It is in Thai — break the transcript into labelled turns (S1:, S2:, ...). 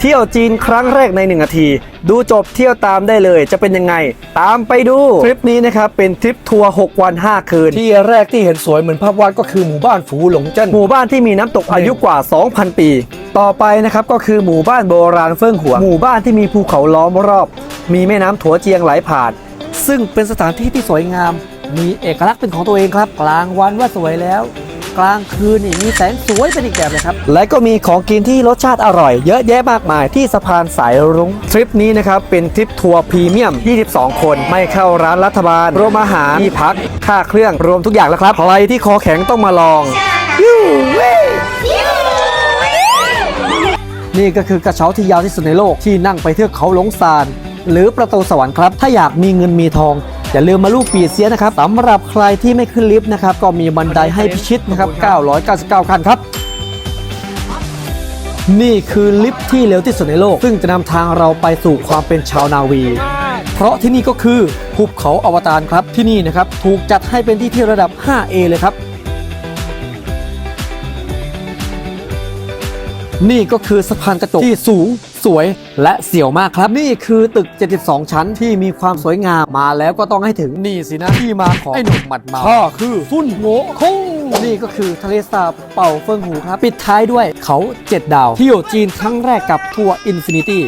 S1: เที่ยวจีนครั้งแรกในหนึ่งนาที ดูจบเที่ยวตามได้เลยจะเป็นยังไง ตามไปดู ทริปนี้นะครับเป็นทริปทัวร์6วัน 5 คืน
S2: ที่แรกที่เห็นสวยเหมือนภาพวาดก็คือหมู่บ้านฝูหลงเจิ้น
S1: หมู่บ้านที่มีน้ำตกอายุกว่า 2,000 ปี ต่อไปนะครับก็คือหมู่บ้านโบราณเฟิ่งหัว หมู่บ้านที่มีภูเขาล้อมรอบ มีแม่น้ำถัวเจียงไหลผ่าน ซึ่งเป็นสถานที่ที่สวยงาม มีเอกลักษณ์เป็นของตัวเองครับ กลางวันว่าสวยแล้ว กลางคืนนี่มีแสงสวยเป็นอีกแบบเลยครับ และก็มีของกินที่รสชาติอร่อย เยอะแยะมากมายที่สะพานสายรุ้งทริปนี้นะครับเป็นทริปทัวร์พรีเมียม 22 คนไม่เข้าร้านรัฐบาลรวมอาหารที่พักค่าเครื่องรวมทุกอย่างแล้วครับใครที่คอแข็งต้องมาลองนี่ก็คือกระเช้าที่ยาวที่สุดในโลกที่นั่งไปเทือกเขาหลงซาน หรือประตูสวรรค์ครับ ถ้าอยากมีเงินมีทอง อย่าลืมมาลูกปีเสียนะครับสำหรับใครที่ไม่ขึ้นลิฟต์นะครับ ก็มีบันไดให้พิชิตนะครับ 999 ขั้นครับ นี่คือลิฟต์ที่เร็วที่สุดในโลก ซึ่งจะนำทางเราไปสู่ความเป็นชาวนาวี เพราะที่นี่ก็คือภูเขาอวตารครับที่นี่นะครับ ถูกจัดให้เป็นที่เที่ยวระดับ 5A เลยครับ นี่ก็คือสะพานกระจกที่สูงสวยและเสียวมากครับ นี่คือตึก 72 ชั้นที่มีความสวยงามมาแล้วก็ต้องให้ถึงนี่สินะที่มาของไอ้หนุ่มหมัดเมาข้าคือซุนโง่คงนี่ก็คือทะเลสาบเป่าเฟิงหูครับ ปิดท้ายด้วยเขา 7 ดาวเที่ยวจีนครั้งแรกกับทัวร์อินฟินิตี้